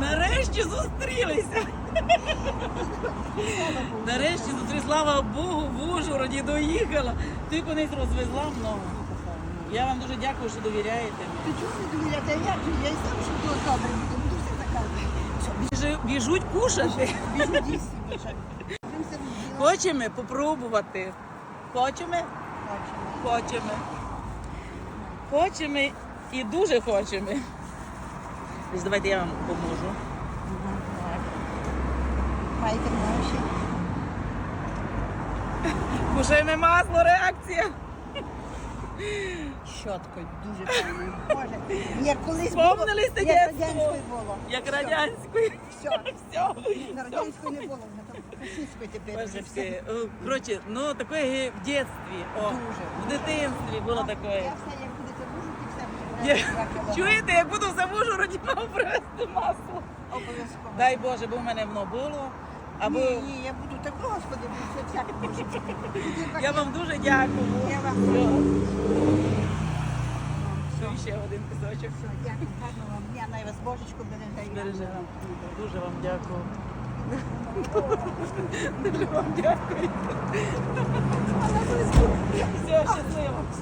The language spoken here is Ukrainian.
Нарешті зустрілися. Нарешті зустрілися, слава Богу, в Ужгороді доїхала. Ти конець розвезла много. Я вам дуже дякую, що довіряєте. Ти чого не довіряти? А як же? Я і сам, що було добре, буду все заказувати. Біжуть кушати. біжу дійсно, біжать. Хочемо попробувати. Хочемо? Бачимо. Хочемо. Хочемо і дуже хочемо. Ось Давайте я вам поможу. Маєте гроші? Кушаємо масло, реакція. Щоткою, дуже файно. Боже, як колись було, як дєтство? радянською було. Як Все. радянською. Все. Все. На радянською не було, там російською тепер. Боже, все. все. О, Коротше, ну таке в дитинстві. О, Дуже. в дитинстві було Я таке. все, як будете все Я- буде. два кілограми. Чуєте, як буду в Ужгороді мав привезти масло. Обов'язково. Дай Боже, бо в мене воно було. Або Ні, ні, я буду так, господи, все може. я вам дуже дякую. Я вам Все. Все, ще один кусочок. все, дякую, гарного вам дня, най вас Божечко береже. і Береже. Дуже вам дякую. Дуже вам дякую.